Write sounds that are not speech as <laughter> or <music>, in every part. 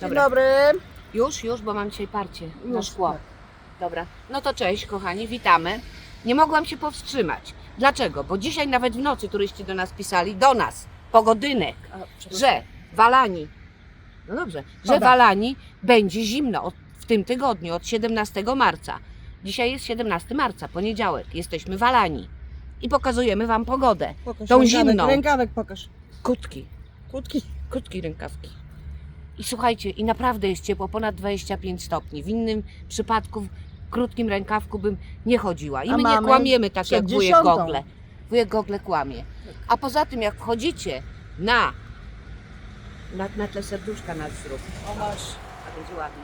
Dzień Dobra. dobry. Już, już, bo mam dzisiaj parcie na Już, szkło. tak. Dobra. No to cześć, kochani, witamy. Nie mogłam się powstrzymać. Dlaczego? Bo dzisiaj nawet w nocy turyści do nas pisali, do nas, pogodynek, że Walani, no dobrze, że Pada. Walani będzie zimno od, w tym tygodniu, od 17 marca. Dzisiaj jest 17 marca, poniedziałek. Jesteśmy Walani. I pokazujemy Wam pogodę. Pokaż tą rękawek, zimną. Rękawek pokaż. Kutki. Krótki. krótkie rękawki. I słuchajcie, i naprawdę jest ciepło, ponad 25 stopni. W innym przypadku w krótkim rękawku bym nie chodziła. I A my nie mamy kłamiemy tak jak wujek dziesiątą. Gogle. Wujek Gogle kłamie. A poza tym jak wchodzicie na na, na tle serduszka nas zrób. O masz. A będzie ładnie.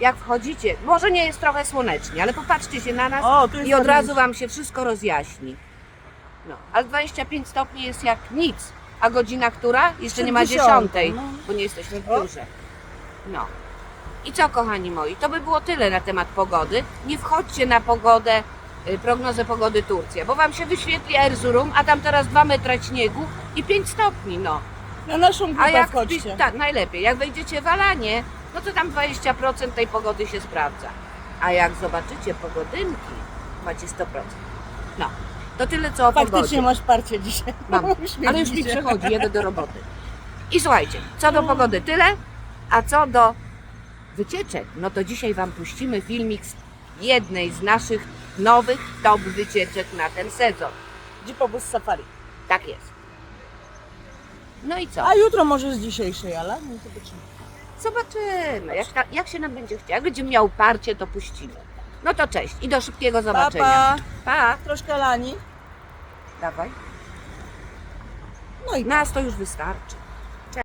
Jak wchodzicie, może nie jest trochę słonecznie, ale popatrzcie się na nas O, tu jest i od razu Wam się wszystko rozjaśni. No, ale 25 stopni jest jak nic. A godzina która? Jeszcze nie ma dziesiątej, no. bo nie jesteśmy w biurze. No. I co, kochani moi? To by było tyle na temat pogody. Nie wchodźcie na pogodę, y, prognozę pogody Turcja, bo Wam się wyświetli Erzurum, a tam teraz 2 metra śniegu i 5 stopni, no. Na naszą A grupę jak wchodźcie. tak, najlepiej. Jak wejdziecie w Alanie, no to tam 20% tej pogody się sprawdza. A jak zobaczycie pogodynki, macie 100%. No, to tyle co o Faktycznie pogodzie. masz parcie dzisiaj. Mam, <laughs> ale już mi przechodzi, jedę do roboty. I słuchajcie, co do pogody tyle, a co do wycieczek, no to dzisiaj Wam puścimy filmik z jednej z naszych nowych top wycieczek na ten sezon. Jeepobus Safari. Tak jest. No i co? A jutro może z dzisiejszej, ale no zobaczymy. Zobaczymy. Jak, ta, jak się nam będzie chciał. Jak będzie miał parcie, to puścimy. No to cześć i do szybkiego Pa, zobaczenia. pa. pa. Troszkę lani. Dawaj. No i Nas to już wystarczy.